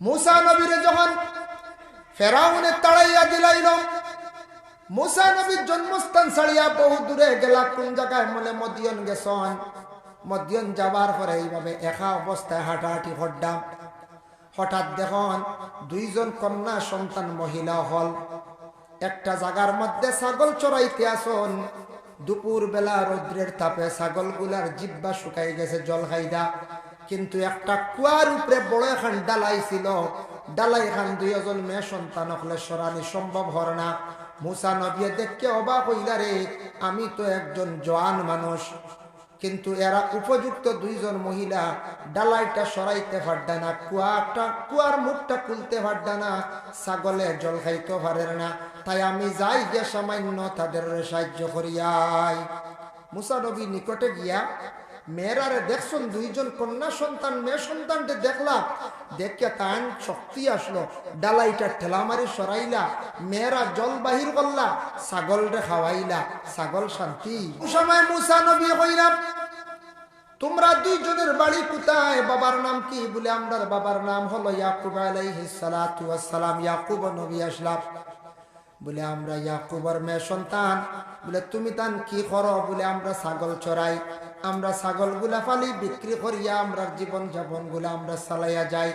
মুসা নবীরে যখন ফেরাউনে তাড়াইয়া দিলাইল মুসা নবীর জন্মস্থান ছাড়িয়া বহু দূরে গেলা, কোন জায়গায় মনে মদিয়ন গেছন। মদিয়ন যাবার পরে এইভাবে একা অবস্থায় হাঁটাহাঁটি হড্ডাম হঠাৎ দেখুন, দুইজন কন্যা সন্তান মহিলা হল। একটা জায়গার মধ্যে ছাগল চড়াইতে আসন। দুপুর বেলা রৌদ্রের তাপে ছাগলগুলার জিব্বা শুকাই গেছে জল খাইদা কিন্তু একটা কুয়ার উপরে বড় এখন ডালাই ছিল। ডালাই খান দুইজন মেয়ে সন্তান হলে সরানি সম্ভব হর না। মুসা নবিয়ে দেখকে অবাক হইলা রে, আমি তো একজন জোয়ান মানুষ। কিন্তু এরা উপযুক্ত দুইজন মহিলা, ডালাইটা সরাইতে পারডা না, কুয়াটা, কুয়ার মুখটা খুলতে পারডা না, ছাগলে জল খাইতে পারে না। তাই আমি যাই যে সামান্য তাদের সাহায্য করিয়াই। মুসা নবী নিকটে গিয়া মেয়েরারে দেখছেন, দুইজন কন্যা সন্তান, মেয়ে সন্তানকে দেখলাম দেখে তান শক্তি আসলো। ডালাইটা ঠেলামারি সরাইলা, মেয়েরা জল বাহির করলা ছাগল রে খাওয়াইলা, ছাগল শান্তি। সময় মুসা নবী কইলাম, তোমরা দুইজনের বাড়ি কোথায়? বাবার নাম কি? বলে, আমরার বাবার নাম হলো ইয়াকুব আলাইহিস সালাতু ওয়াস সালাম ইয়াকুব নবী আসলাম, বলে, আমরা ইয়াকুবর মেয়ে সন্তান। বলে, তুমি তান কি করো? বলে, আমরা ছাগল চড়াই। আমরা ছাগলগুলা ফালি বিক্রি করিয়া আমরা জীবন যাপনগুলা আমরা চালাইয়া যাই।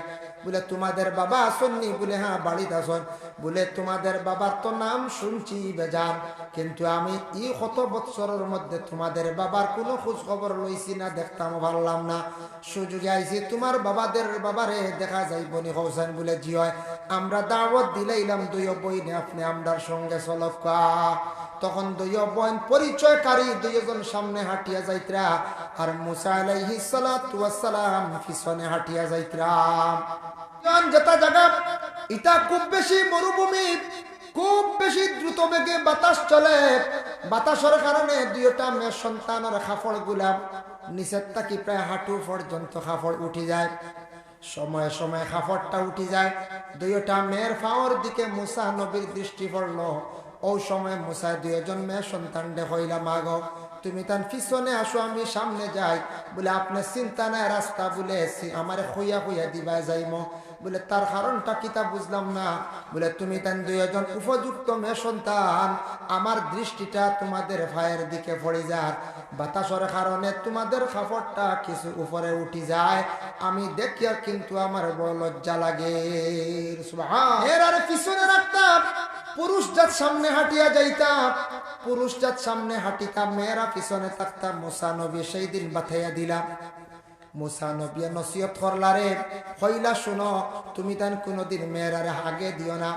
বলে, তোমাদের বাবা আসননি বলে হ্যাঁ বাড়িতে আসন। বলে, তোমাদের বাবার তো নাম শুনছি, বেজান। কিন্তু আমি ই কত বৎসরের মধ্যে তোমাদের বাবার কোনো খোঁজ খবর লইছি না, দেখতাম, ভাবলাম না। সুযোগে আইছি, তোমার বাবাদের বাবারে দেখা যাই বনি হোসেন বলে, জি হয়। আমরা দাওয়াত দিলাইলাম দুই বইনে, আপনি আমরার সঙ্গে চলকা তখন দুই বোন পরিচয়কারী দুইজন সামনে হাঁটিয়া যাইত্রা, আর মুসা আলাইহি ওয়াসসালাম পিছনে হাঁটিয়া যাইত্রা। যেটা জায়গা ইটা খুব বেশি মরুভূমি, খুব বেশি দ্রুত বেগে বাতাস চলে। বাতাসের কারণে দুইটা মেয়ের সন্তানের খাফড় গুলাম নিচের তাকি প্রায় হাঁটু পর্যন্ত খাফড় উঠে যায়। সময়ে সময়ে খাফড়টা উঠে যায়। দুইটা মেয়ের ফাওয়ার দিকে মুসা নবীর দৃষ্টি পড়ল। ও সময় মুসা দুইজন মেয়ে সন্তান হইলা মাগ। তুমি তার পিছনে আসো, আমি সামনে যাই। বলে, আপনার চিন্তা নাই, রাস্তা বলে আমার হইয়া হইয়া দিবা যাইম। বলে, তার কারণটা কিতা বুঝলাম না। বলে, তুমি তান দুইজন উপযুক্ত মেয়ে সন্তান। আমার দৃষ্টিটা তোমাদের ভাইয়ের দিকে পড়ে যার। বাতাসের কারণে তোমাদের খাপড়টা কিছু উপরে উঠি যায়। আমি দেখি আর কিন্তু আমার বড় লজ্জা লাগে। পিছনে রাখতাম। পুরুষ জাত সামনে হাঁটিয়া যাইতাম পুরুষ জাত সামনে হাঁটিতাম মেয়েরা পিছনে থাকতাম মোসা নবী সেই দিন বাথাইয়া দিলাম তুমি কোনোদিন দিও না।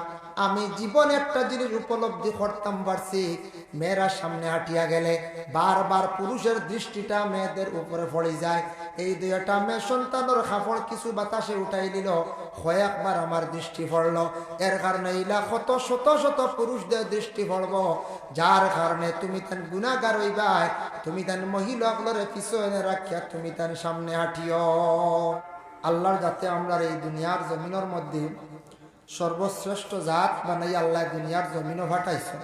আমি জীবন একটা জিনিস উপলব্ধি করতাম পারছি মেয়েরা সামনে হাঁটিয়া গেলে বারবার পুরুষের দৃষ্টিটা মেয়েদের উপরে পড়ে যায়। এই দুইটা মেয়ে সন্তানের খাফড় কিছু বাতাসে উঠাই দিল। কয়েকবার আমার দৃষ্টি পড়ল। এর কারণে ইলা কত শত শত পুরুষদের দৃষ্টি পড়ব। যার কারণে তুমি তান গুণাগার হইবাই তুমি তান মহিলাগুলোর পিছনে রাখিয়া তুমি তান সামনে হাঁটিও আল্লাহর যাতে আমরা এই দুনিয়ার জমিনের মধ্যে সর্বশ্রেষ্ঠ জাত বানাই আল্লাহ দুনিয়ার জমিনও ফাটাইছে।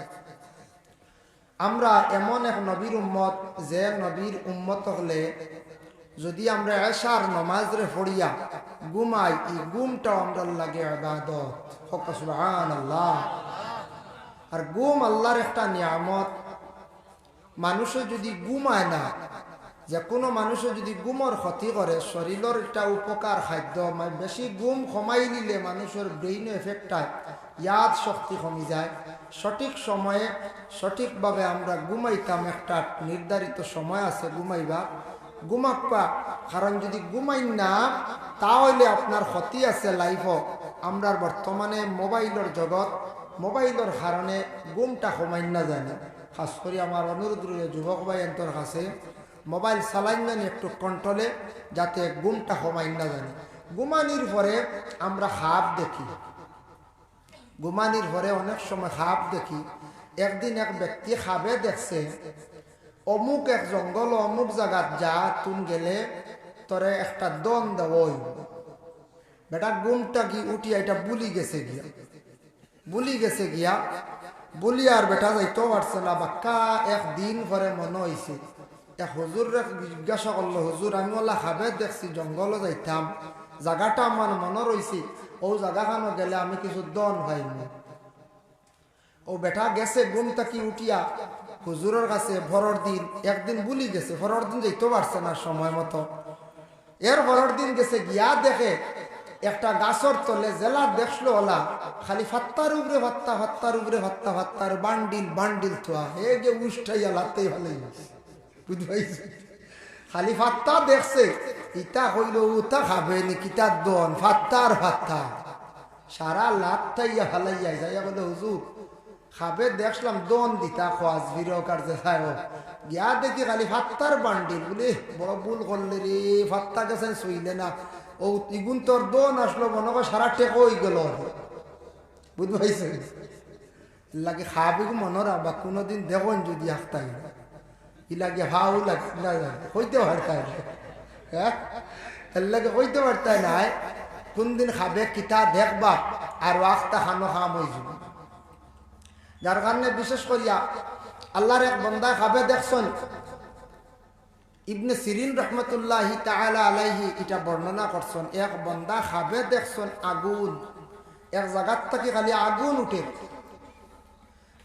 আমরা এমন এক নবীর উম্মত, যে নবীর উম্মত হলে যদি আমরা এশার নমাজরে পড়িয়া ঘুমাই, এই গুমটাও আমরা লাগে আবাদত আল্লাহ আর গুম আল্লাহর একটা নিয়ামত। মানুষে যদি ঘুমায় না যে কোনো মানুষে যদি গুমর ক্ষতি করে, শরীরের একটা উপকার খাদ্য বেশি গুম কমাই নিলে মানুষের ব্রেইন এফেক্ট হয়, ইয়াদ শক্তি কমি যায়। সঠিক সময়ে সঠিকভাবে আমরা ঘুমাইতাম, একটা নির্ধারিত সময় আছে ঘুমাইবা। ঘুমাক্পা কারণ যদি ঘুমাই না, তাহলে আপনার ক্ষতি আছে লাইফও আমরা বর্তমানে মোবাইলের জগৎ মোবাইলের কারণে গুমটা কমাই না জানি খাস করে আমার অনুরোধ রইল যুবক ভাই এন্তর কাছে, মোবাইল চালাইন জানি একটু কন্ট্রোলে যাতে গুমটা কমাই না জানি গুমানির পরে আমরা হাফ দেখি। গুমানির পরে অনেক সময় হাফ দেখি। একদিন এক ব্যক্তি খাবে দেখছে অমুক এক জঙ্গল, অমুক জায়গাত যা, তুন গেলে তরে একটা দন দেওয় বেটা গুমটা কি উঠিয়া এটা বুলি গেছে গিয়া। বুলি গেছে গিয়া। বুলি আর বেটা যাইতেও পারছে না। বাক্কা একদিন পরে মনে হয়েছে এক হুজুর জিজ্ঞাসা করল, হুজুর, আমি ওলা খাবে দেখছি জঙ্গলও যাইতাম। জায়গাটা আমার মনে রয়েছে ও জায়গাখানো গেলে আমি কিছু দন পাইনি ও বেটা গেছে ঘুম থাকি উঠিয়া হুজুরের কাছে ভরর দিন, একদিন বুলি গেছে, ভরর দিন যেতে পারছে না সময় মতো। এর ভরর দিন গেছে, গিয়া দেখে একটা গাছর তলে জেলা দেখল ওলা, খালি ফাত্তার উপরে ফাত্তা ফাত্তার উপরে ফাত্তা ফাত্তার বান্ডিল বান্ডিল থোয়া, হে গে উষ্টাইয়া লাতেই ভালোই বুঝতে পাইছি খালি ফাত্তা দেখছে ইটা হইল উতা খাবে নি, কিতা দন ফাত্তার ফাত্তা সারা লাত তাইয়া হালাইয়া যাইয়া বলে, হুজুর খাবে, দেখলাম দন দিতা খোয়াজ ভিড় কার্যে খায় গিয়া দেখি খালি ফাত্তার বান্ডিল, বলে বড় ভুল করলে রে, ফাত্তা গেছেন শুইলে না। ও ইগুন তোর দন আসলো, মনে কর সারা টেক হয়ে গেল। বুঝতে পাইছে? লাগে খাবি মনে রাখবা কোনোদিন দেখুন যদি আখতাই ইলাগে হাউ লাগে হইতে পারতাই হ্যাঁ এর লাগে হইতে পারতাই নাই। কোনদিন খাবে, কিতা দেখবা আর আখতা খানো খাম হয়ে যার কারণে বিশেষ করিয়া আল্লাহর এক বন্দা খাবে দেখছেন। ইবনে সিরিন রহমতুল্লাহ তাআলা আলাইহি এটা বর্ণনা করছেন, এক বন্দা খাবে দেখছেন আগুন। এক জায়গার থেকে খালি আগুন উঠে।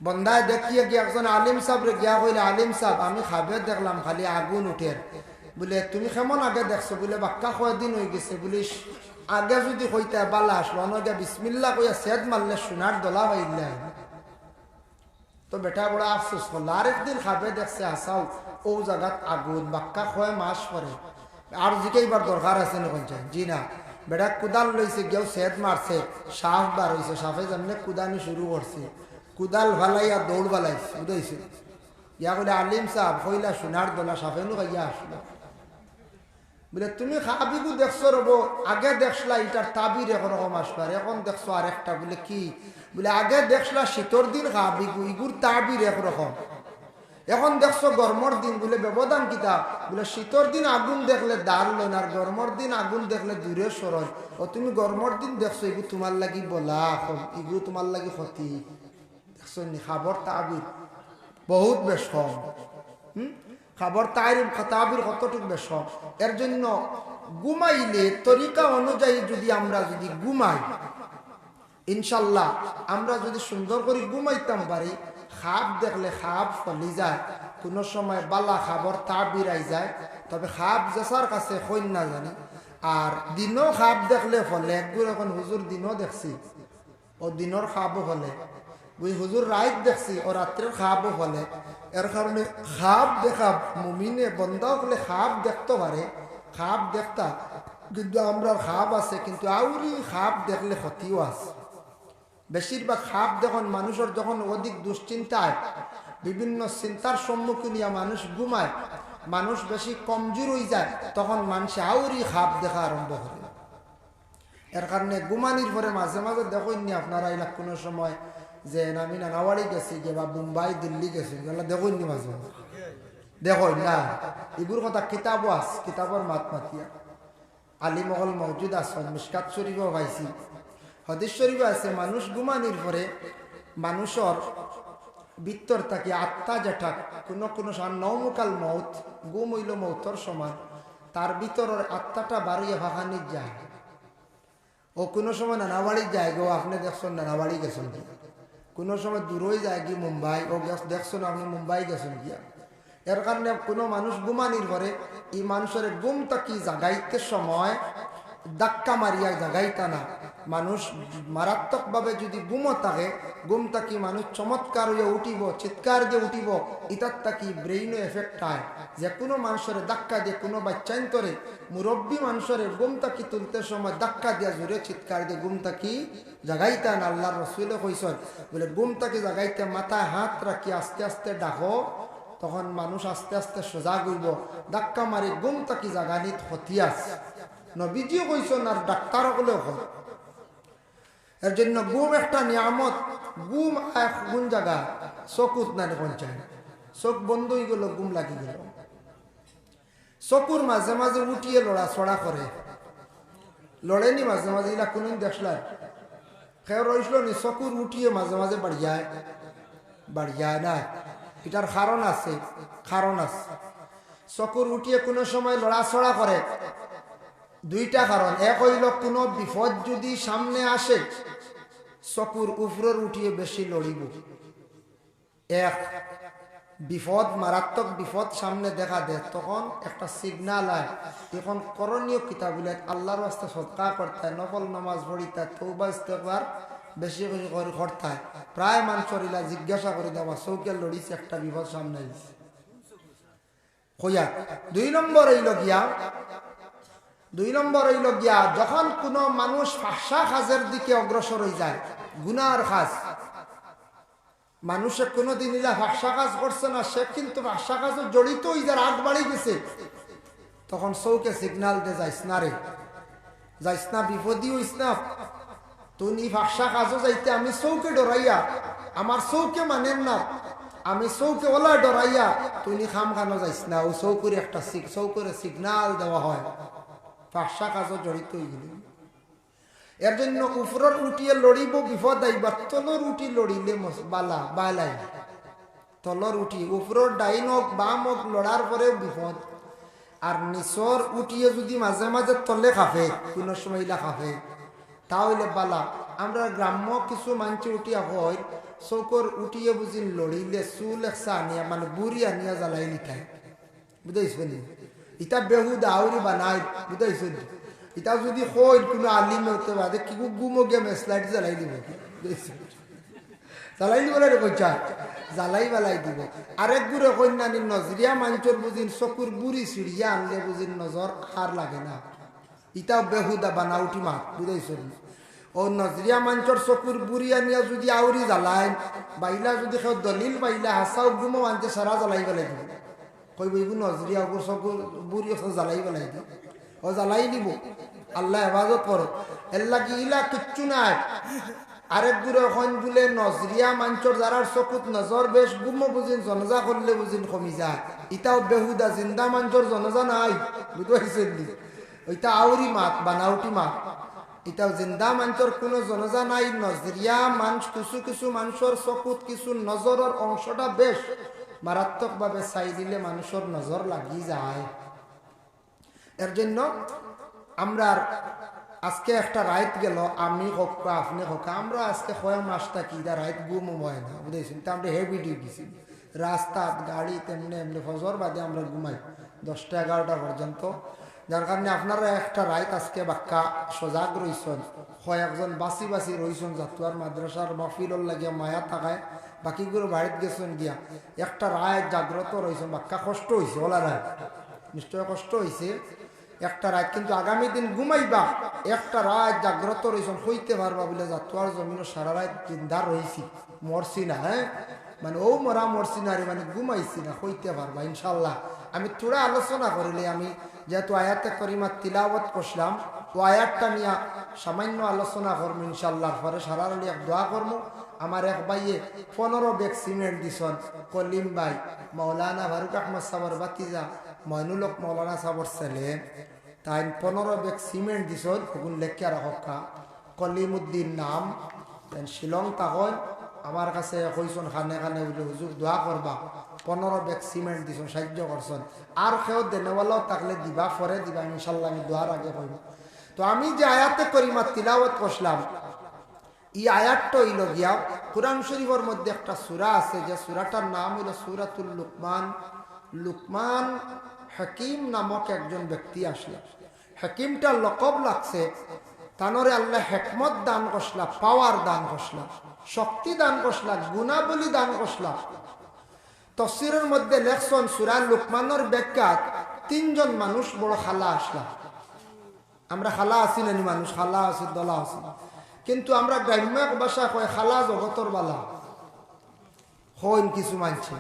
বন্দায় দেখিয়ে গিয়ে একজন আলিম সাহেব গিয়া কইলে, আলিম সাহেব, আমি খাবে দেখলাম, খালি আগুন উঠে। বলে, তুমি কেমন আগে দেখছ? বলে, বাক্কা কয়দিন হয়ে গেছে। বলিস আগে যদি কইতে বালা আসলো বিসমিল্লা কইয়া সেদ মারলে সোনার দলা বাইলে তো বেটা বড় আফসোস করল আরেকদিন খাবে দেখছে আসাও ও জায়গাত আগুন বাক্কা খয় মাস পরে আর জিকে এবার দরকার আছে না কোনটা জি না বেটা কুদাল লইছে গেও সেদ মারছে সাফ বার হয়েছে সাফে যেমনি কুদানি শুরু করছে কুদাল আর দৌড় ভালাইছে উদয়ছে ইয়া বলে আলিম সাহ কইলা সোনার দোলা সাফে নো আসলো বলে, তুমি খাবিগু দেখছ রব, আগে দেখলা এটার তাবির একরকম আসবার এখন দেখছ আর একটা বলে, কি? বলে, আগে দেখলা শীতর দিন খাবিগু ইগুর তাবির একরকম এখন দেখছ গরমর দিন। বলে, ব্যবধান কিতা? বলে, শীতর দিন আগুন দেখলে দাঁড় লন আর গরমর দিন আগুন দেখলে দূরে সরল ও, তুমি গরমর দিন দেখছ এগু তোমার লাগি বলা ইগু তোমার লাগি ক্ষতি। দেখছ নি খাবর তাবির বহুত বেশ কম। হুম? খাবার তাইর তাবির কতটুকু বেশ? এর জন্য ঘুমাইলে তরিকা অনুযায়ী যদি আমরা যদি ঘুমাই, ইনশাল্লাহ আমরা যদি সুন্দর করে ঘুমাইতাম পারি, খাপ দেখলে খাপ ফলি যায়, কোনো সময় বালা খাবার তাবির আই যায়, তবে খাপ জেসার কাছে কইন না জানি। আর দিনও খাপ দেখলে ফলে একগুলো এখন হুজুর দিনও দেখছি, ও দিনের খাবও ফলে। বুঝি হুজুর রাইত দেখছি, ও রাত্রের খাবও ফলে। এর কারণে খাপ দেখা, মুমিনে বন্ধ হলে খাপ দেখতে পারে। খাপ দেখতা, কিন্তু আমরা খাপ আছে, কিন্তু আউরি খাপ দেখলে ক্ষতিও আছে। বেশিরভাগ খাপ দেখুন মানুষের যখন অধিক দুশ্চিন্তায় বিভিন্ন চিন্তার সম্মুখীন মানুষ ঘুমায়, মানুষ বেশি কমজোর হয়ে যায়, তখন মানুষ আউরি খাপ দেখা আরম্ভ করে। এর কারণে ঘুমানির পরে মাঝে মাঝে দেখুন আপনারা এলাক কোনো সময় যে আমি নানাবাড়ি গেছি গে বা মুম্বাই, দিল্লি গেছি এগুলো দেখুন নি মাঝে দেখো না এগুর কথা কিতাবও আস কিতাবর মাত মাতিয়া। আলিমহল মহজুদ আসন মিসকাত শরীফও পাইছি। হদিস শরীফ আছে, মানুষ ঘুমানির পরে মানুষের বিত্তর তাকে আত্মা যেটা কোনো কোনো নৌমুকাল মৌত, গুম হইল মৌতর সমান তার ভিতরের আত্মাটা বাড়িয়ে ভাখানি যায়। ও কোনো সময় নানাবাড়ি যায় গো আপনি দেখছেন নানাবাড়ি গেছেন কোনো সময় দূরই যায় কি মুম্বাই ও দেখছ না আপনি মুম্বাই গেছেন গিয়া এর কারণে কোনো মানুষ গুমা নির্ভরে এই মানুষের গুম তাকি জাগাইতে সময়, ধাক্কা মারিয়া জাগাইতা না। মানুষ মারাত্মকভাবে যদি গুমো থাকে গুম তাকি মানুষ চমৎকার হইয়া উঠিব, চিৎকার দিয়ে উঠিব? ইতার তাকি ব্রেইনও এফেক্ট হয় যে কোনো মানুষের ধাক্কা দিয়ে, কোনো বাচ্চান্তরে মুরব্বী মানুষের গুম তাকি তুলতে সময় ধাক্কা দিয়া জোরে চিৎকার দিয়ে গুম তাকি জাগাইতা না আল্লাহর রসুলে কইসন বলে গুম তাকি জাগাইতে মাথায় হাত রাখি, আস্তে আস্তে ডাকো, তখন মানুষ আস্তে আস্তে সজাগ হইব। ধাক্কা মারি গুম তাকি জাগানিত আছে নবীজিও কইসন আর হলেও হয়। এর জন্য গুম একটা নিয়ামত, গুম গুণ জায়গা চকুত না পঞ্চায় চোখ বন্ধ হয়ে গেল, গুম লাগি গেল। চকুর মাঝে মাঝে উঠিয়ে লড়া, ছড়া করে। লড়েনি মাঝে মাঝে এগুলা কোনদিন দেখলাম খেয়ে রইছিল নি, চকুর উঠিয়ে মাঝে মাঝে বাড়ি যায়। বাড়ি যায় না। এটার কারণ আছে কারণ আছে। চকুর উঠিয়ে কোনো সময় লড়াছড়া করে। দুইটা কারণ। এক হইল, কোনো বিপদ যদি সামনে আসে, চকুর উফরর উঠিয়ে বেশি লড়িব। এক, বিপদ, মারাত্মক বিপদ সামনে দেখা দেয়। তখন একটা সিগনাল আয়। এখন করণীয় কিতাবগুলো আল্লাহর রাস্তা সৎকার করতে নকল নামাজ পড়িতে তৌবা ইস্তেকবার বেশি বেশি করে করতে প্রায় মানুষের ইলা জিজ্ঞাসা করে দেওয়া চৌকে লড়িছে, একটা বিপদ সামনে হইয়া, দুই নম্বর হইল গিয়া দুই নম্বর হইল গিয়া, যখন কোনো মানুষ ফাঁসা খাজের দিকে অগ্রসর হয়ে যায়, গুনার খাজ। মানুষে কোনোদিন ইলা ফাঁসা কাজ করছে না, সে কিন্তু ফাঁসা কাজও জড়িত হয়ে যার আগ বাড়ি গেছে। তখন চৌকে সিগনাল দে, যাইস না রে। যাইস না বিপদী হইস না। তুমি ফাঁসা কাজও যাইতে, আমি চৌকে ডরাইয়া, আমার চৌকে মানেন না। আমি চৌকে ওলা ডরাইয়া, তুমি খাম খানো যাইস না। ও চৌকুরে একটা চৌকুরে সিগনাল দেওয়া হয়। ফাঁসা কাজও জড়িত গেলি। এর জন্য উপরের উঠিয়ে লড়িব বিপদ আইবার তলর উঠি লড়িলে বালা, বালাই। তলর উঠি উপরের ডাইন হোক বাম হোক লড়ার পরেও বিপদ আর নিচর উঠিয়ে যদি মাঝে মাঝে তলে খাফে, কোনো সময় খাফে। তাহলে বালা, আমরা গ্রাম্য কিছু মানছি উঠিয়া হয় চৌকর উঠিয়ে বুঝি লড়িলে চুল একসা আনিয়া মানে বুড়ি আনিয়া জ্বালাই নিতাই বুঝাইছ ইটা বেহুদা আউরি বানাই বুঝাইছ ইটা যদি কই কোনো আলিমে হতে পারে কি গুমো গেমে স্লাইড জ্বালাই দিব। জ্বালাই দিব রে কইছা জ্বালাই বেলাই দিব। আরেক গুড়ে কন্যানি নজরিয়া মাঞ্চর বুঝিন চকুর বুড়ি চিড়িয়া আনলে বুঝিন নজর আর লাগে না। ইটাও বেহুদা বানাউটি মাত বুঝাইছ ও নজরিয়া মাঞ্চর চকুর বুড়ি আনিয়া যদি আউরি জ্বালাই বাইলা যদি কেউ দলিল, বাইলা হাসাও গুমো আনতে সারা জ্বালাই বেলাই দিব। কইব এইবোৰ নজরিয়া ওপর চকুর বুড়ি ওখানে জ্বালাই বেলাই দিব ও জ্বালাই দিব আল্লাহ হেফাজত করো। এর লাগি ইলা কিচ্ছু নাই। আরেক দূরে এখন বলে নজরিয়া মাঞ্চর যারার চকুত নজর বেশ গুম বুঝিন জনজা করলে বুঝিন কমি যায়। ইটাও বেহুদা জিন্দা মাঞ্চর জনজা নাই। বুঝতে পারছেন ওইটা আউরি মাত, বানাউটি মাত। এটাও জিন্দা মানুষের কোনো জনজা নাই, নজরিয়া মানুষ কিছু কিছু মানুষের চকুত কিছু নজরের অংশটা বেশ মারাত্মকভাবে চাই দিলে মানুষের নজর লাগি যায়। এর জন্য আমরা আজকে একটা রাইত গেল, আমি হোক বা আপনি হোক আমরা আজকে কয় মাসটা কি দা রাইত গুম হয় না বুঝেছেন তো আমরা হেভি ডিউটি রাস্তাত, গাড়ি, তেমনি, এমনি, ফজর বাদে আমরা ঘুমাই, দশটা, এগারোটা পর্যন্ত। যার কারণে আপনারা একটা রাইত আজকে বাক্কা সজাগ রইছেন। কয়েকজন বাসি বাসি রইছেন, জাতুয়ার মাদ্রাসার মাহফিলর লাগিয়া মায়া থাকায়। বাকিগুলো বাড়িতে গেছেন গিয়া একটা রায় জাগ্রত রয়েছেন, বাক্কা কষ্ট হয়েছে ওলা রায়। নিশ্চয় কষ্ট হয়েছে একটা রাত কিন্তু আগামী দিন ঘুমাইবা, একটা রাত জাগ্রত রয়েছেন, হইতে পারবা বলে যা জাতুয়ার জমিন সারা রাত জিন্দা রয়েছি। মরছি না হ্যাঁ? মানে ও মরা মরছি না রে মানে ঘুমাইছি না, হইতে পারবা ইনশাল্লাহ আমি থোড়া আলোচনা করিলে আমি, যেহেতু আয়াতে করিমা তিলাবত করলাম ও আয়াতটা নিয়ে সামান্য আলোচনা করব ইনশাল্লাহ পরে সারা এক দোয়া করব। আমার এক ভাইয়ে পনেরো বেগ সিমেন্ট দিছন। কলিম ভাই, মৌলানা ফারুক আহমদ সাবর বাতিজা মইনুলক মৌলানা সাবর ছেলে তাই পনেরো বেগ সিমেন্ট দিছন ওগুন লেখিয়া রাখা কলিমুদ্দিন নাম শিলং তাকন আমার কাছে কইসন খানে খানে বুঝলে হুজুর দোয়া করবা পনেরো বেগ সিমেন্ট দিছন, সাহায্য করছন আর কেউ দেনেওয়ালাও থাকলে দিবা পরে দিবা, ইনশাল্লাহ আমি দোয়ার আগে কইব তো আমি যে আয়াতে করিমা তিলাওয়াত করলাম এই আয়াতটা হইল গিয়া কোরআন শরীফের মধ্যে একটা সুরা আছে, যে সুরাটার নাম হইল সুরাতুল লুকমান। লুকমান হাকিম নামক একজন ব্যক্তি আসলে। হাকিমটা লকব লাগছে, তানরে আল্লাহ হেকমত দান করসলা, পাওয়ার দান করসলা, শক্তি দান করসলা, গুণাবলী দান করসলা। তফসিরের মধ্যে লেখছন, সুরা লুকমানের ব্যাখ্যাত তিনজন মানুষ বড় খালা আসলা। আমরা খালা আছি নানি মানুষ, খালা আছি, দলা আছি। কিন্তু আমরা গ্রাম্য ভাষা কয়, খালা জগতর বালা। হইন কিছু মানছে।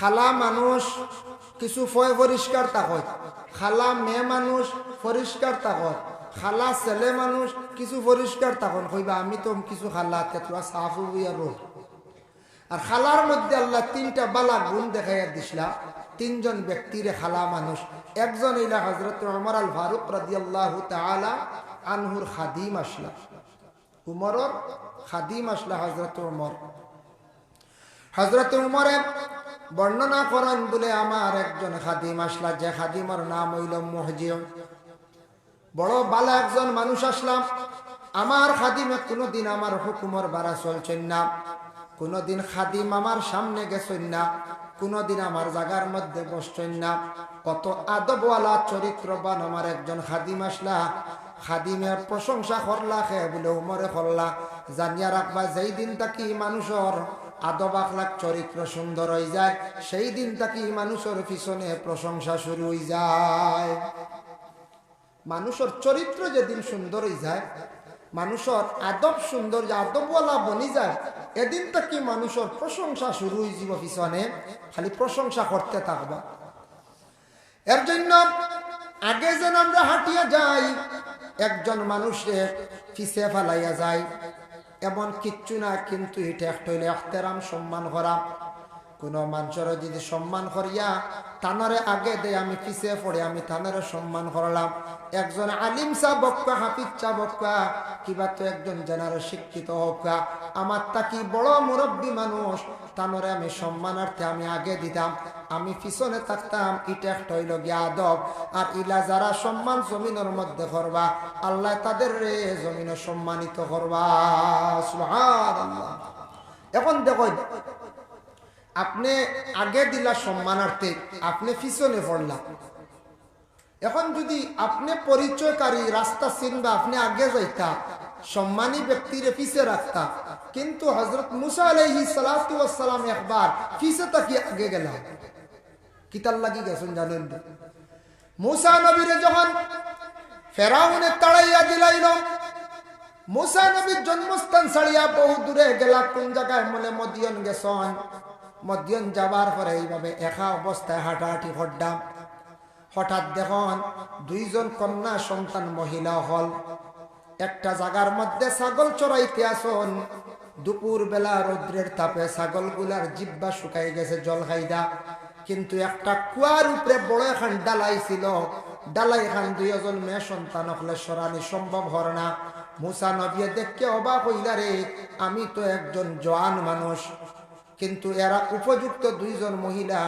খালা মানুষ কিছু ফয় পরিষ্কার তাকত খালা মেয়ে মানুষ পরিষ্কার তাকত খালা ছেলে মানুষ কিছু পরিষ্কার তখন কইবা, আমি তো কিছু খালা তেতুয়া সাফ হইয়া রোগ আর খালার মধ্যে আল্লাহ তিনটা বালা গুণ দেখাইয়া দিছিলা। তিনজন ব্যক্তিরে খালা মানুষ। একজন ইলা হজরত ওমর আল ফারুক রাদিয়াল্লাহু তাআলা আনহুর খাদিম আসলা। উমরর খাদিম আসলা হজরত ওমর হজরত উমরে বর্ণনা করেন বলে আমার একজন খাদিম আসলা, যে খাদিমর নাম হইল মহজিও বড় বালা একজন মানুষ আসলাম, আমার খাদিমে কোনোদিন আমার হুকুমর বাড়া চলছেন না, কোনোদিন খাদিম আমার সামনে গেছেন না, কোনোদিন আমার জাগার মধ্যে বসছেন না। কত আদবওয়ালা, চরিত্রবান আমার একজন খাদিম আসলা খাদিমের প্রশংসা করলা খে বলে উমরে করলা জানিয়া রাখবা, যেই দিন তাকি মানুষের আদব আখলাক চরিত্র সুন্দর হয়ে যায়, সেই দিন তাকি মানুষের পিছনে প্রশংসা শুরু হয়ে যায়। মানুষের চরিত্র যেদিন সুন্দর হয়ে যায়, মানুষের আদব সুন্দর আদবওয়ালা বনি যায় এদিন থেকে মানুষের প্রশংসা শুরু হয়ে যাব পিছনে, খালি প্রশংসা করতে থাকবা। এর জন্য আগে যেন আমরা হাঁটিয়া যাই একজন মানুষের পিছে ফেলাইয়া যায়। এমন কিচ্ছু না, কিন্তু এটা একটা হইলে এখতেরাম সম্মান করা কোনো মানুষের যদি সম্মান করিয়া তানরে আগে দে আমি পিছে পড়ে, আমি তানরে সম্মান করলাম। একজন আলিম চা বক্কা হাফিজ চা বক্কা কিবা তো একজন জেনারে শিক্ষিত হোকা আমার তাকি বড় মুরব্বী মানুষ? তানরে আমি সম্মানার্থে আমি আগে দিতাম, আমি পিছনে থাকতাম একটা হইল গিয়া আদব। আর ইলা যারা সম্মান জমিনের মধ্যে করবা আল্লাহ তাদের রে সম্মানিত করবা। এখন দেখো, আপনি আগে দিলা সম্মানার্থে, আপনি পিছনে পড়লা। এখন যদি আপনি পরিচয়কারী, রাস্তা চিনবা, আপনি আগে যাইতা সম্মানী ব্যক্তির পিছে রাখতা কিন্তু হজরত মুসা আলহি সালাম একবার পিছে তাকি আগে গেলাম কিতার লাগি গেছেন জানেন? মুসা নবীরে যখন ফেরাউনে তাড়াইয়া দিলাইল, মুসা নবীর জন্মস্থান ছাড়িয়া বহু দূরে গেলা, কোন জায়গায় মনে মদিয়ন গেছন? মদিয়ন যাবার পরে এইভাবে একা অবস্থায় হাঁটাহাঁটি হড্ডাম হঠাৎ দেখুন দুইজন কন্যা সন্তান মহিলা হল। একটা জায়গার মধ্যে ছাগল চড়াইতে আসন। দুপুর বেলা রৌদ্রের তাপে ছাগলগুলার জিব্বা শুকাই গেছে জল খাইদা কিন্তু একটা কুয়ার উপরে বড় এখন ডালাই ছিল। ডালাই খান দুই দুইজন মেয়ে সন্তান হলে সরানি সম্ভব হর না। মুসা নবিয়ে দেখকে অবাক হইলা রে আমি তো একজন জওয়ান মানুষ। কিন্তু এরা উপযুক্ত দুইজন মহিলা,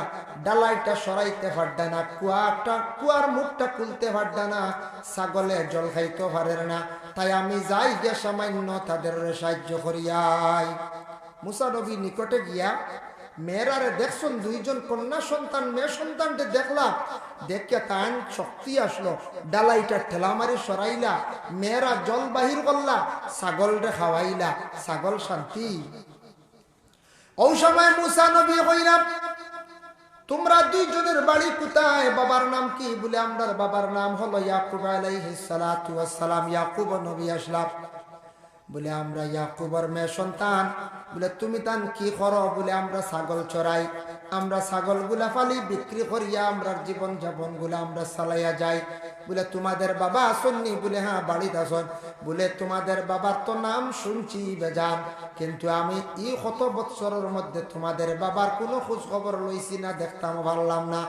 ডালাইটা সরাইতে পারডা না, কুয়াটা, কুয়ার মুখটা খুলতে পারডা না, ছাগলে জল খাইতে পারে না। তাই আমি যাই গিয়ে সামান্য তাদের সাহায্য করিয়াই। মুসা নবী নিকটে গিয়া মেয়েরারে দেখছেন, দুইজন কন্যা সন্তান, মেয়ে সন্তানকে দেখলাম। দেখে তান শক্তি আসলো, ডালাইটা ঠেলামারি সরাইলা, মেয়েরা জল বাহির করলা ছাগল রে খাওয়াইলা, ছাগল শান্তি ও সময় মুসা নবী কইলাম তোমরা দুইজনের বাড়ি কোথায়? বাবার নাম কি বলে বাবার নাম হলো ইয়াকুব ইয়াকুব নবী আসলাম। বলে, আমরা ইয়াকুবর মেয়ে সন্তান। বলে, তুমি তান কি করো? বলে, আমরা ছাগল চড়াই। আমরা ছাগলগুলা ফালি, বিক্রি করিয়া আমরা জীবন যাপনগুলা আমরা চালাইয়া যাই। বলে, তোমাদের বাবা আসননি? বলে হ্যাঁ বাড়িতে আসন। বলে, তোমাদের বাবার তো নাম শুনছি বেজান, কিন্তু আমি ই কত বৎসরের মধ্যে তোমাদের বাবার কোনো খোঁজ খবর লইছি না, দেখতাম, ভাবলাম না।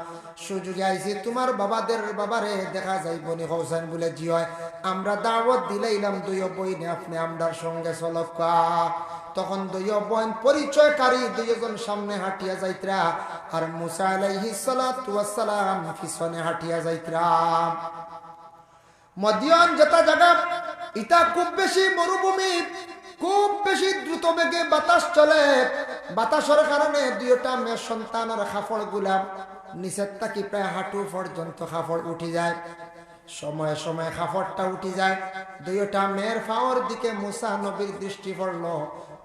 সুযোগে আইছি, তোমার বাবাদের বাবারে দেখা যাই বনি হোসেন বলে, জি হয়, আমরা দাওয়াত দিলাইলাম দুই বইনে আপনি আমরার সঙ্গে চলকা তখন দুই বোন পরিচয়কারী দুইজন সামনে হাঁটিয়া যাইত্রা, আর মুসা আলাইহি সালাম পিছনে হাঁটিয়া যাইত্রা। মদিয়ন যেটা জায়গা ইটা খুব বেশি মরুভূমি, খুব বেশি দ্রুত বেগে বাতাস চলে। বাতাসের কারণে দুইটা মেয়ে সন্তানের খাফড় গুলাম নিচের তাকি প্রায় হাঁটু পর্যন্ত খাফড় উঠি যায়। সময়ে সময়ে খাফড়টা উঠি যায়। দুইটা মেয়ের ফাওয়ার দিকে মুসা নবীর দৃষ্টি পড়ল।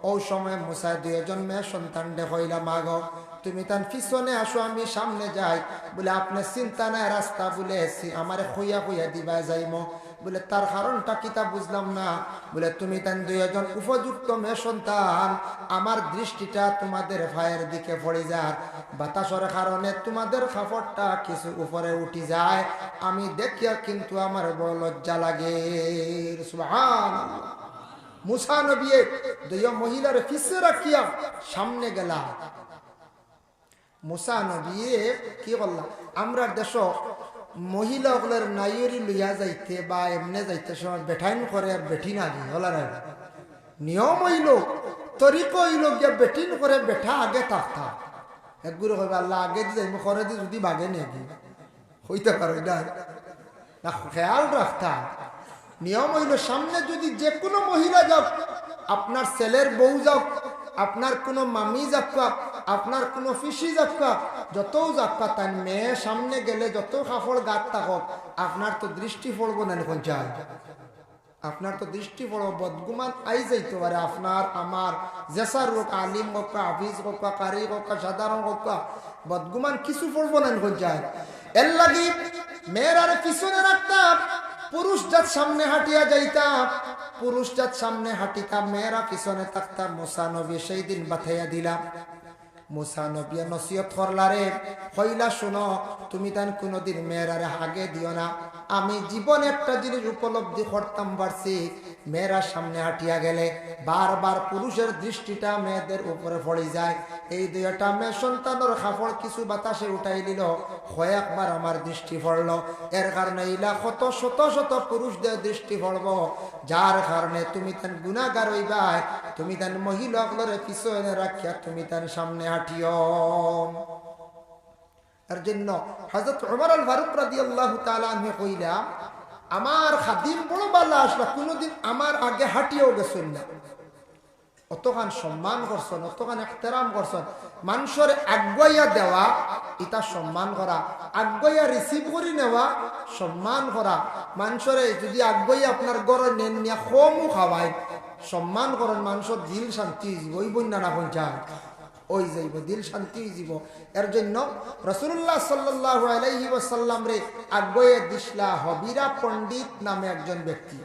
ও সময় মুসা দুইজন মেয়ে সন্তান হইলা মাগ, তুমি তার পিছনে আসো, আমি সামনে যাই। বলে আপনার চিন্তা নাই, রাস্তা বলে আমারে খুইয়া খুইয়া দিবা যাইম। বলে, তার কারণটা কিতা বুঝলাম না। বলে, তুমি তান দুইজন উপযুক্ত মেয়ে সন্তান, আমার দৃষ্টিটা তোমাদের ভাইয়ের দিকে পড়ে যায় বাতাসের কারণে তোমাদের খাপড়টা কিছু উপরে উঠি যায়, আমি দেখিয়া কিন্তু আমার বড় লজ্জা লাগে। মুসা নবী দুই মহিলার ফিসে রাখিয়া সামনে গেলা। মুসা নবী কি করলাম আমরা দেশ মহিলা ওগুলোর নাইরি লইয়া যাইতে বা এমনে যাইতে সময় বেঠাইন করে আর বেঠি না দি হলার নিয়ম হইল তরিক হইল গিয়া বেঠিন করে বেঠা আগে থাকতা একগুলো কইবা, আল্লাহ, আগে দি যাইব করে দি যদি বাগে নেই হইতে পারে না। না, খেয়াল রাখতা। নিয়ম হইল সামনে যদি যে কোনো মহিলা যাও, আপনার ছেলের বউ যাও আপনার কোনো মামি যাক্কা আপনার কোনো ফিসি যাক্কা যত যাক্কা তার মেয়ে সামনে গেলে যত কাপড় গাত থাকক, আপনার তো দৃষ্টি পড়ব না যায় আপনার তো দৃষ্টি বড় বদগুমান আই যাইতে পারে আপনার, আমার, জেসার হোক, আলিম হোক, হাফিজ হোক, কারি হোক, সাধারণ হোক, বদগুমান কিছু পড়ব না এখন যায় এর লাগি মেয়েরারে পিছনে রাখতাম, পুরুষ জাত সামনে হাঁটিয়া যাইতাম পুরুষ জাত সামনে হাঁটিতাম মেয়েরা পিছনে থাকতাম মোসানবী সেই দিন বাথাইয়া দিলাম আমি জীবনে একটা জিনিস উপলব্ধি করতাম পারছি মেয়েরা সামনে হাঁটিয়া গেলে বারবার পুরুষের দৃষ্টিটা মেয়েদের উপরে পড়ে যায়। এই দুইটা মেয়ে সন্তানের কাপড় কিছু বাতাসে উঠাই দিল কয়েকবার আমার দৃষ্টি পড়ল এর কারণে ইলা কত শত শত পুরুষদের দৃষ্টি পড়ব যার কারণে তুমি তান গুণাগার হইবাই, তুমি তান মহিলাগুলোরে পিছনে রাখিয়া তুমি তার সামনে হাঁটিও। এর জন্য হজরত উমর আল ফারুক রাদি আল্লাহ তালাহে কইলা আমার খাদিম বড় বাল্লা আসলা, কোনোদিন আমার আগে হাঁটিয়েও গেছেন না। অতখান সম্মান করছেন, অতখান এখতেরাম করছেন। মানুষের আগুয়াইয়া দেওয়া, এটা সম্মান করা। আগুয়াইয়া রিসিভ করে নেওয়া, সম্মান করা। মানুষের যদি আগুয়াইয়া আপনার গড়ে নেন নিয়া কমও খাওয়ায়, সম্মান করেন, মানুষের দিল শান্তি ওই বন্যা না পঞ্চায় ওই যাইব, দিল শান্তি যাব এর জন্য রসুল্লাহ সাল্লাহ আলাইহি ওয়াসাল্লাম রে আগুয়ে দিসলা হবিরা পণ্ডিত নামে একজন ব্যক্তি।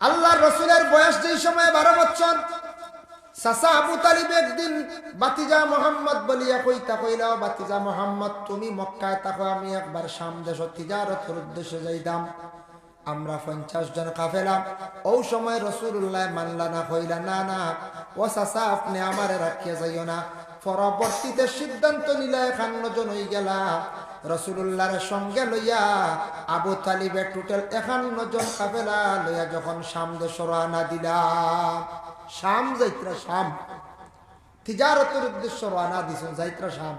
আল্লাহ রসুলের বয়স যেই সময় বারো বছর সাসা আবু তালিব একদিন বাতিজা মোহাম্মদ বলিয়া কইতা, কইলা বাতিজা মোহাম্মদ, তুমি মক্কায় থাকো, আমি একবার দেশ তিজারতের উদ্দেশ্যে যাইতাম। আমরা পঞ্চাশ জন কাফেলাম ও সময় রসুল্লাহ মানলা না, কইলা, না না ও চাচা আপনি আমারে রাখিয়া যাইও না। পরবর্তীতে সিদ্ধান্ত নিলে একান্ন জন হয়ে গেলা। রসুল্লাহর সঙ্গে লইয়া আবু তালিবে টোটাল একান্ন জন কাফেলা লইয়া যখন শাম দেশ রানা দিলাম শাম যাইত্রা শাম। তিজারতের উদ্দেশ্য রানা দিছ যাইত্রা শাম।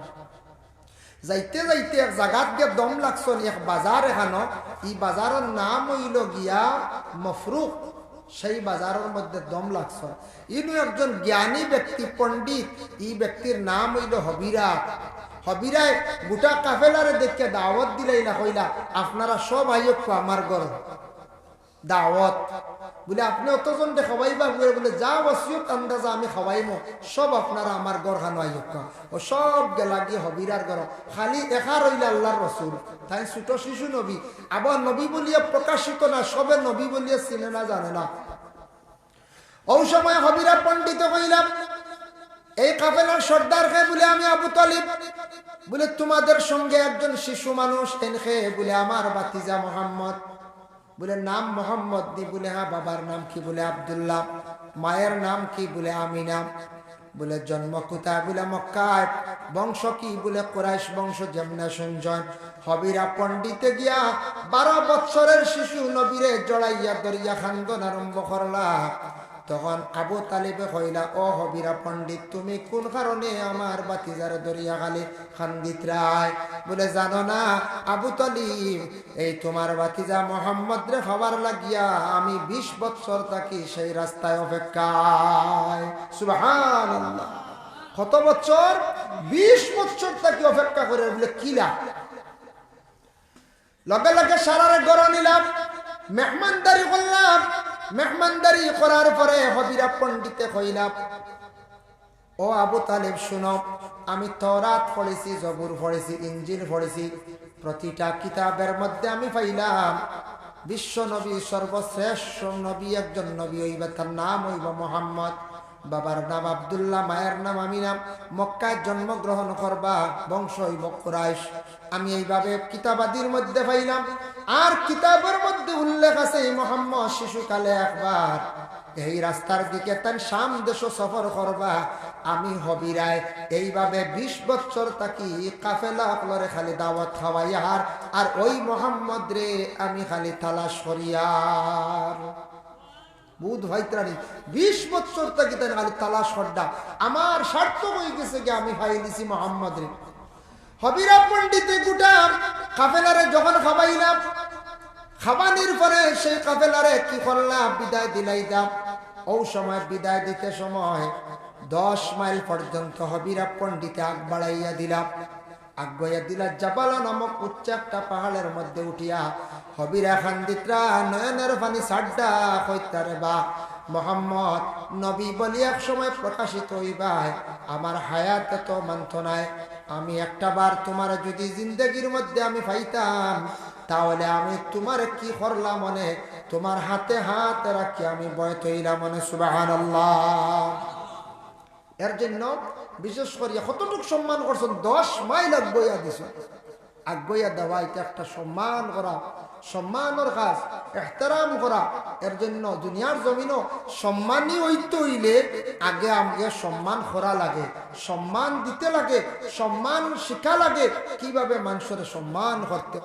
যাইতে যাইতে এক জায়গাত গিয়ে দম লাগছন, এক বাজার এখানো। ই বাজারের নাম হইল গিয়া মফরুক। সেই বাজারের মধ্যে দম লাগছ। ইনু একজন জ্ঞানী ব্যক্তি, পণ্ডিত। ই ব্যক্তির নাম হইল হবিরা। হবিরায় গোটা কাফেলারে দেখে দাওয়াত দিলাই না হইলা আপনারা সব আইয়ক আমার ঘর। দাওয়াত। বলে আপনি অতজন খাওয়াইবা, বলে বলে, যা বসিয়ত আন্দাজা আমি খাওয়াইমো, সব আপনারা আমার গড় খানো আইয়ক ও সব গেলা গিয়ে হবিরার গড় খালি একা রইলে আল্লাহর রসুল। তাই ছোট শিশু নবী, আবার নবী বলিয়া প্রকাশিত না, সবে নবী বলিয়া চিনে না জানে না। ও সময় হবিরা পণ্ডিত কইলাম, এই কাফেলার সর্দার খে বলে, আমি আবু তালিব। বলে, তোমাদের সঙ্গে একজন শিশু মানুষ এন খে বলে, আমার বাতিজা মোহাম্মদ। বলে, নাম মোহাম্মদ দি বলে হ্যাঁ বাবার নাম কি বলে, আবদুল্লাহ, মায়ের নাম কি বলে, আমিনা, বলে, জন্ম কোথায়, বলে, মক্কায়, বংশ কি, বলে, কোরাইশ বংশ, যেমনে সঞ্জয় হবিরা পণ্ডিতে গিয়া বারো বৎসরের শিশু নবীরে জড়াইয়া দরিয়া খান্দন আরম্ভ করলা। তখন আবু তালিবে কইলা, ও হবিরা পণ্ডিত, তুমি কোন কারণে আমার বাতিজার দরিয়া খালি খান্দিত রায়? বলে, জানো না, আবু তালিব, এই তোমার বাতিজা মোহাম্মদ রে হবার লাগিয়া আমি বিশ বৎসর থাকি সেই রাস্তায় অপেক্ষায়। সুবহান কত বছর বিশ বছর থাকি অপেক্ষা করে, বলে কিলা লগে লগে সারারে গড় নিলাম, মেহমানদারি করলাম মেহমানদারি করার পরে হবিরা পণ্ডিতে কইলাম, ও আবু তালেব, শুনো, আমি তরাত পড়েছি, জবুর পড়েছি ইঞ্জিল পড়েছি, প্রতিটা কিতাবের মধ্যে আমি পাইলাম, বিশ্ব নবী, সর্বশ্রেষ্ঠ নবী, একজন নবী হইবে, তার নাম হইব মোহাম্মদ। বাবার নাম আবদুল্লাহ, মায়ের নাম আমি নাম মক্কায় জন্মগ্রহণ করবা, বংশ হইব কুরাইশ। আমি এইভাবে কিতাবাদির মধ্যে পাইলাম আর কিতাবের মধ্যে উল্লেখ আছে মোহাম্মদ শিশুকালে একবার, এই রাস্তার দিকে তার সাম দেশ সফর করবা, আমি হবিরায় এইভাবে বিশ বছর তাকি কাফেলা আপনারে খালি দাওয়াত খাওয়াইয়ার আর ওই মোহাম্মদ রে আমি খালি তালাশ করিয়ার বুধ ভাইত্রানি বিশ বছর তাকি তার খালি তালাশ করডা, আমার স্বার্থ হয়ে গেছে যে আমি ফাইলিছি মোহাম্মদ রে। হবিরা পণ্ডিতে গুটা কাফেলারে যখন খাবাইলাম, খাবানির পরে সেই কাফেলারে কি করলাম? বিদায় দিলাই দাম ও সময় বিদায় দিতে সময় দশ মাইল পর্যন্ত হবিরা পণ্ডিতে আগ বাড়াইয়া দিলাম। আগ্গয়া দিলা জাবালা নামক উচ্চ একটা পাহাড়ের মধ্যে উঠিয়া হবিরা খান্দিত্রা নয়নের পানি সাড্ডা হইতারে বা, মোহাম্মদ, নবী বলি এক সময় প্রকাশিত হইবায়, আমার হায়াত তো মানত নাই। আমি একটা বার তোমার যদি জিন্দগির মধ্যে আমি পাইতাম, তাহলে আমি তোমার কি করলাম মনে? তোমার হাতে হাত রাখি আমি বয় তৈলাম মনে সুবাহান এর জন্য বিশেষ করে কতটুক সম্মান করছেন? দশ মাইল আগবইয়া দিছ। আগবইয়া দেওয়া এটা একটা সম্মান করা। সম্মানের কাজ এহতারাম করা। এর জন্য দুনিয়ার জমিনও সম্মানই হইতে হইলে আগে আমাকে সম্মান করা লাগে। সম্মান দিতে লাগে, সম্মান শিখা লাগে। কীভাবে মানুষের সম্মান করতে